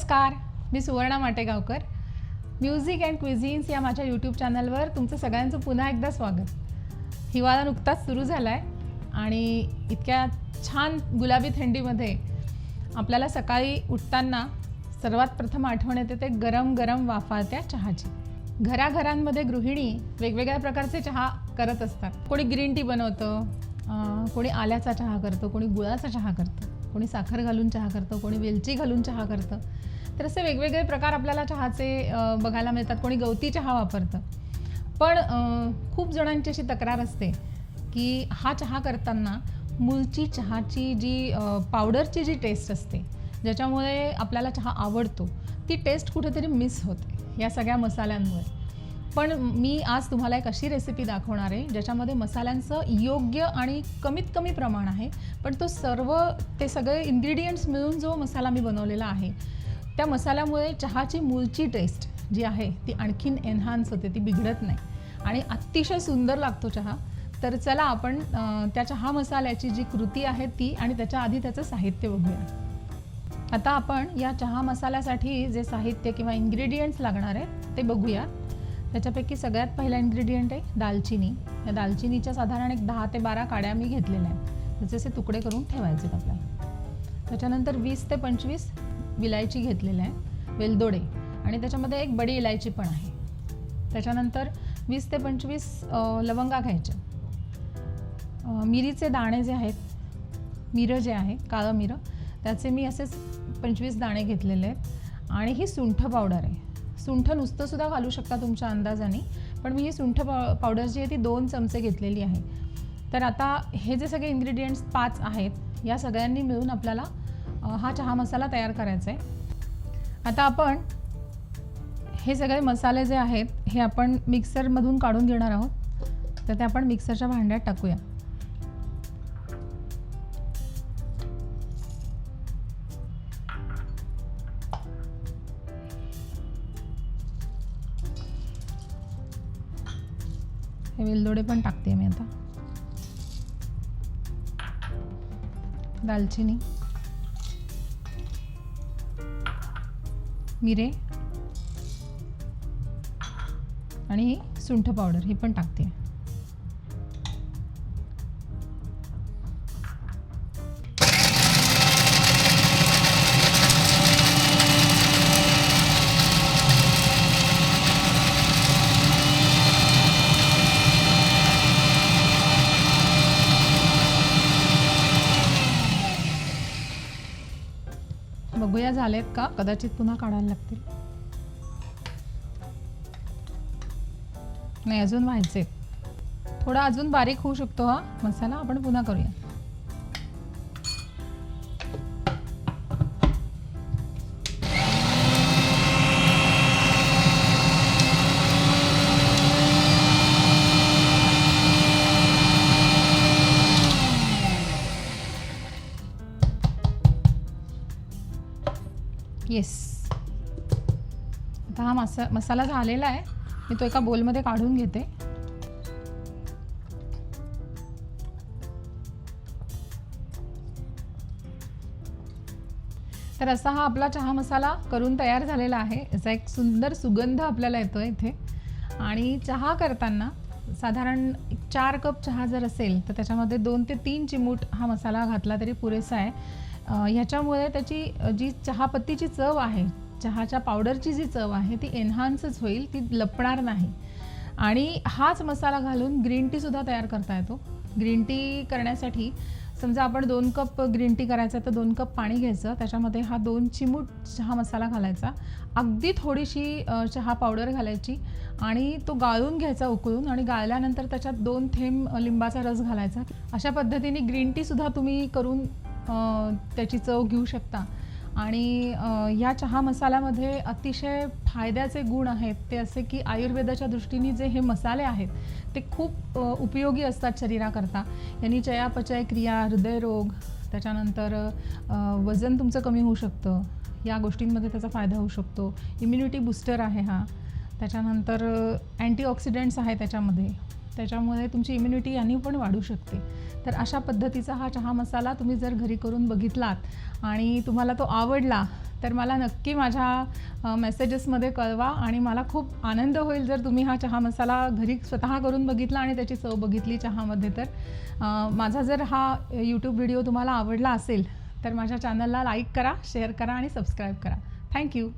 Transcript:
नमस्कार मी Suvarna Mategaonkar. Music and cuisines या माझ्या यूट्यूब चॅनलवर तुमचं सगळ्यांचं पुन्हा एकदा स्वागत. हिवाळा नुकताच सुरू झाला आहे आणि इतक्या छान गुलाबी थंडीमध्ये आपल्याला सकाळी उठताना सर्वात प्रथम आठवण येते ते गरम गरम वाफाळत्या चहाची. घराघरांमध्ये गृहिणी वेगवेगळ्या प्रकारचे चहा करत असतात. कोणी ग्रीन टी बनवतं कोणी आल्याचा चहा करतं कोणी गुळाचा चहा करतं. कोणी साखर घालून चहा करतं कोणी वेलची घालून चहा करतं. तर असे वेगवेगळे प्रकार आपल्याला चहाचे बघायला मिळतात. कोणी गवती चहा वापरतं. पण खूप जणांची अशी तक्रार असते की हा चहा करताना मुलची चहाची जी पावडरची जी टेस्ट असते ज्याच्यामुळे आपल्याला चहा आवडतो ती टेस्ट कुठेतरी मिस होते या सगळ्या मसाल्यांमुळे. पण मी आज तुम्हाला एक अशी रेसिपी दाखवणार आहे ज्याच्यामध्ये मसाल्यांचं योग्य आणि कमीत कमी प्रमाण आहे पण तो सर्व ते सगळे इन्ग्रेडियंट्स मिळून जो मसाला मी बनवलेला आहे त्या मसाल्यामुळे चहाची मूळची टेस्ट जी आहे ती आणखीन एन्हान्स होते ती बिघडत नाही. आणि अतिशय सुंदर लागतो चहा. तर चला आपण त्या चहा मसाल्याची जी कृती आहे ती आणि त्याच्या आधी त्याचं साहित्य बघूया. आता आपण या चहा मसाल्यासाठी जे साहित्य किंवा इन्ग्रेडियंट्स लागणार आहे ते बघूया. त्याच्यापैकी सगळ्यात पहिला इन्ग्रेडियंट आहे दालचिनी. या दालचिनीच्या साधारण एक दहा ते बारा काड्या मी घेतलेल्या आहेत. त्याचे असे तुकडे करून ठेवायचे आहेत आपल्याला. त्याच्यानंतर वीस ते पंचवीस विलायची घेतलेल्या आहे वेलदोडे. आणि त्याच्यामध्ये एक बडी इलायची पण आहे. त्याच्यानंतर वीस ते पंचवीस लवंगा घ्यायच्या. मिरीचे दाणे जे आहेत मिरं जे आहे काळं मिरं त्याचे मी असेच पंचवीस दाणे घेतलेले आहेत. आणि ही सुंठ पावडर आहे. सुंठ नुसतं सुद्धा घालू शकता तुमच्या अंदाजाने पण मी ही सुंठ पाव पावडर जी आहे ती दोन चमचे घेतलेली आहे. तर आता हे जे सगळे इन्ग्रेडियंट्स पाच आहेत या सगळ्यांनी मिळून आपल्याला हा चहा मसाला तयार करायचा आहे आता आपण हे सगळे मसाले जे आहेत हे आपण मिक्सरमधून काढून घेणार आहोत. तर ते आपण मिक्सरच्या भांड्यात टाकूया. हे वेलदोडे पण टाकते मी आता. दालचिनी. मिरे. आणि सुंठ पावडर हे पण टाकते. बघूया झालेत का? कदाचित पुन्हा काढायला लागतील. नाही अजून व्हायचे थोडा अजून बारीक होऊ शकतो हा. मसाला आपण पुन्हा करूया. येस आता हा मसा मसाला झालेला आहे. मी तो एका बोलमध्ये काढून घेते. तर असा हा आपला चहा मसाला करून तयार झालेला आहे. याचा एक सुंदर सुगंध आपल्याला येतो इथे. आणि चहा करताना साधारण चार कप चहा जर असेल तर त्याच्यामध्ये दोन ते तीन चिमूट हा मसाला घातला तरी पुरेसा आहे. ह्याच्यामुळे त्याची जी चहापत्तीची चव आहे चहाच्या पावडरची जी चव आहे ती एन्हान्सच होईल ती लपणार नाही. आणि हाच मसाला घालून ग्रीन टीसुद्धा तयार करता येतो. ग्रीन टी करण्यासाठी समजा आपण दोन कप ग्रीन टी करायचं आहे तर दोन कप पाणी घ्यायचं. त्याच्यामध्ये हा दोन चिमूट चहा मसाला घालायचा. अगदी थोडीशी चहा पावडर घालायची आणि तो गाळून घ्यायचा उकळून आणि गाळल्यानंतर त्याच्यात दोन थेंब लिंबाचा रस घालायचा. अशा पद्धतीने ग्रीन टीसुद्धा तुम्ही करून त्याची चव घेऊ शकता. आणि ह्या या चहा मसाल्यामध्ये अतिशय फायद्याचे गुण आहेत. ते असे की आयुर्वेदाच्या दृष्टीने जे हे मसाले आहेत ते खूप उपयोगी असतात शरीराकरता. यांनी चयापचय क्रिया हृदयरोग त्याच्यानंतर वजन तुमचं कमी होऊ शकतं. या गोष्टींमध्ये त्याचा फायदा होऊ शकतो. इम्युनिटी बूस्टर आहे हा. त्याच्यानंतर अँटीऑक्सिडंट्स आहे त्याच्यामध्ये. त्याच्यामुळे तुमची इम्युनिटी यांनी पण वाढू शकते. तर अशा पद्धतीचा हा चहा मसाला तुम्ही जर घरी करून बघितलात आणि तुम्हाला तो आवडला तर मला नक्की माझ्या मेसेजेसमध्ये कळवा आणि मला खूप आनंद होईल जर तुम्ही हा चहा मसाला घरी स्वतः करून बघितला आणि त्याची चव बघितली चहामध्ये तर. माझा जर हा यूट्यूब व्हिडिओ तुम्हाला आवडला असेल तर माझ्या चॅनलला लाईक करा शेअर करा आणि सबस्क्राईब करा. थँक्यू